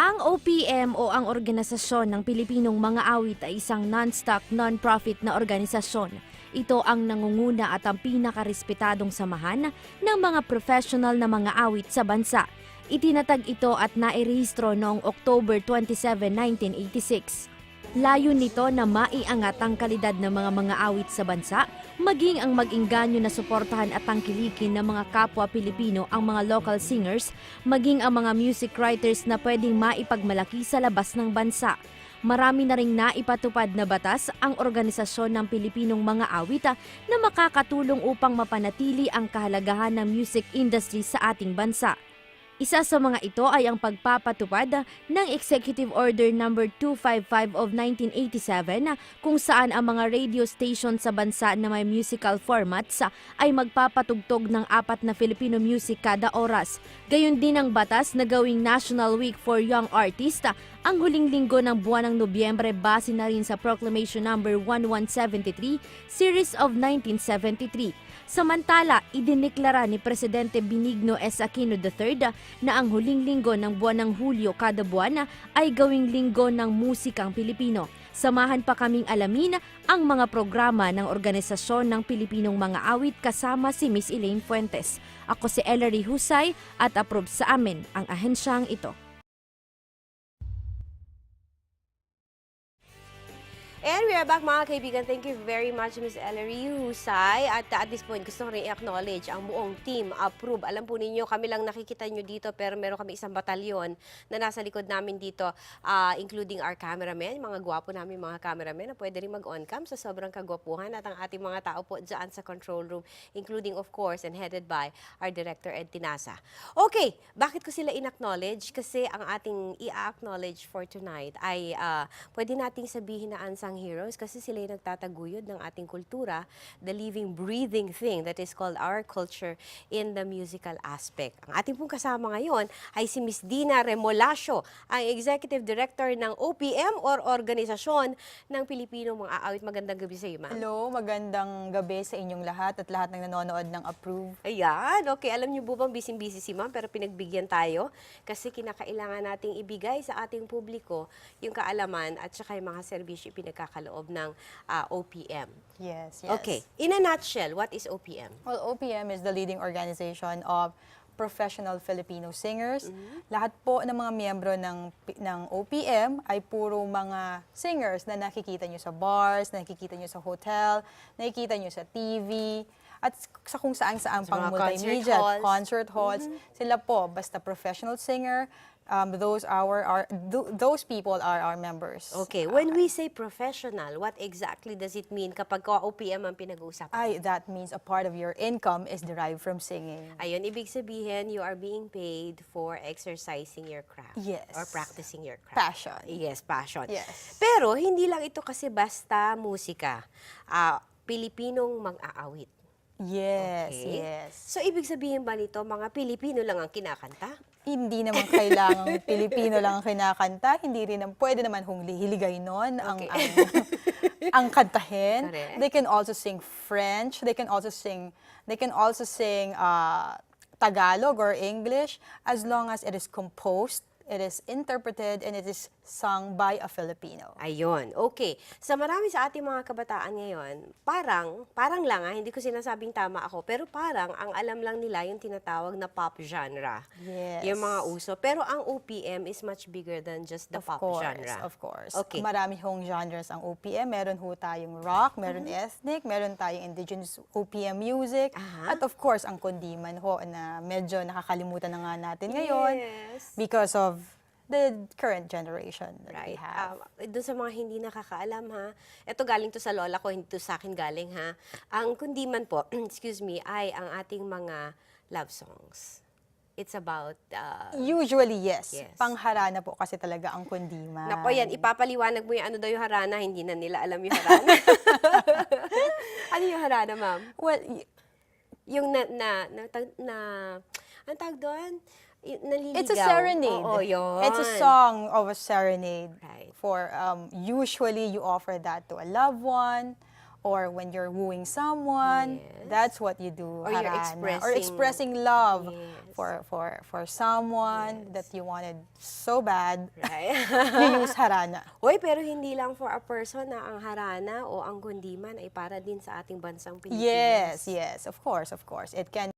Ang OPM o ang Organisasyon ng Pilipinong Mga Awit ay isang non-stock, non-profit na organisasyon. Ito ang nangunguna at ang pinakarespetadong samahan ng mga professional na mga awit sa bansa. Itinatag ito at nairehistro noong October 27, 1986. Layo nito na maiangat ang kalidad ng mga mga awit sa bansa, maging ang mag-inganyo na suportahan at tangkilikin ng mga kapwa Pilipino ang mga local singers, maging ang mga music writers na pwedeng maipagmalaki sa labas ng bansa. Marami na ring naipatupad na batas ang organisasyon ng Pilipinong mga awit ah, na makakatulong upang mapanatili ang kahalagahan ng music industry sa ating bansa. Isa sa mga ito ay ang pagpapatupad ng Executive Order No. 255 of 1987 kung saan ang mga radio station sa bansa na may musical formats ay magpapatugtog ng apat na Filipino music kada oras. Gayon din ang batas na gawing National Week for Young Artists ang huling linggo ng buwan ng Nobyembre base na rin sa Proclamation No. 1173 Series of 1973. Samantala, idineklara ni Presidente Benigno S. Aquino III na ang huling linggo ng buwan ng Hulyo kada buwan ay gawing linggo ng musikang Pilipino. Samahan pa kaming alamin ang mga programa ng Organisasyon ng Pilipinong Mga Awit kasama si Miss Elaine Fuentes. Ako si Ellery Husay at approve sa amin ang ahensyang ito. And we are back mga kaibigan. Thank you very much Ms. Ellery Husay. At at this point, gusto ko rin i-acknowledge ang buong team approve. Alam po ninyo, kami lang nakikita nyo dito pero meron kami isang batalyon na nasa likod namin dito uh, including our cameramen, mga gwapo namin mga cameramen na pwede rin mag-on cam sa sobrang kagwapuhan at ang ating mga tao po dyan sa control room including of course and headed by our director Ed Tinasa. Okay, bakit ko sila in-acknowledge? Kasi ang ating i-acknowledge for tonight ay uh, pwede nating sabihin na unsung heroes kasi sila yung nagtataguyod ng ating kultura, the living, breathing thing that is called our culture in the musical aspect. Ang ating pong kasama ngayon ay si Miss Dina Remolacio, ang Executive Director ng OPM or Organisasyon ng Pilipino Mga Aawit. Magandang gabi sa iyo, ma'am. Hello, magandang gabi sa inyong lahat at lahat ng nanonood ng Approve. Ayan, okay. Alam niyo po bang busy-busy si ma'am pero pinagbigyan tayo kasi kinakailangan nating ibigay sa ating publiko yung kaalaman at saka yung mga serbisyo pinagkakaloob ng ah, OPM. Yes, yes. Okay, in a nutshell, what is OPM? Well, OPM is the leading organization of professional Filipino singers. Lahat po ng mga miyembro ng ng OPM ay puro mga singers na nakikita nyo sa bars, nakikita nyo sa hotel, nakikita nyo sa TV, at sa kung saan saan Sa pang mga concert multimedia, halls. Mm-hmm. concert halls. Sila po, basta professional singer, um, those our, our th- those people are our members. Okay, when we say professional, what exactly does it mean kapag ka OPM ang pinag-uusapan? Ay, that means a part of your income is derived from singing. Ayun, ibig sabihin, you are being paid for exercising your craft. Yes. Or practicing your craft. Passion. Yes, passion. Yes. Pero, hindi lang ito kasi basta musika. Ah, Pilipinong mag-aawit. Yes, Okay. yes. So, ibig sabihin ba nito, mga Pilipino lang ang kinakanta? Hindi naman kailangang Pilipino lang ang kinakanta, hindi rin naman, pwede naman hong hiligay nun ang, Okay. ang, ang kantahin. Correct. They can also sing French, they can also sing, they can also sing uh, Tagalog or English as long as it is composed, it is interpreted, and it is sung by a Filipino. Ayun, okay. Sa marami sa ating mga kabataan ngayon, parang, parang lang ah, hindi ko sinasabing tama ako, pero parang ang alam lang nila yung tinatawag na pop genre. Yes. Yung mga uso. Pero ang OPM is much bigger than just the of pop course, genre. Of course. Okay. Marami hong genres ang OPM. Meron ho tayong rock, meron Mm-hmm. ethnic, meron tayong indigenous OPM music. Aha. At of course, ang kundiman ho na medyo nakakalimutan na nga natin ngayon Yes. because of the current generation that we Right. have. Um, doon sa mga hindi nakakaalam ha, ito galing to sa lola ko, hindi to sa akin galing ha. Ang kundiman po, excuse me, ay ang ating mga love songs. It's about uh, Usually, yes. Yes. Pangharana po kasi talaga ang kundiman. Nako yan, ipapaliwanag mo yung ano daw yung harana, hindi na nila alam yung harana. ano yung harana, ma'am? Well, Yung na, na, na, tag- na, ang tawag doon? Naliligaw. It's a serenade. Oo, yun. It's a song of a serenade. Right. For um, usually you offer that to a loved one or when you're wooing someone, Yes. that's what you do. Or you're harana. expressing- or expressing love Yes. for for for someone that you wanted so bad. Right? you use harana. Hoy, pero hindi lang for a person na ang harana o ang kundiman ay para din sa ating bansang Pilipinas. Yes, yes, of course, of course. It can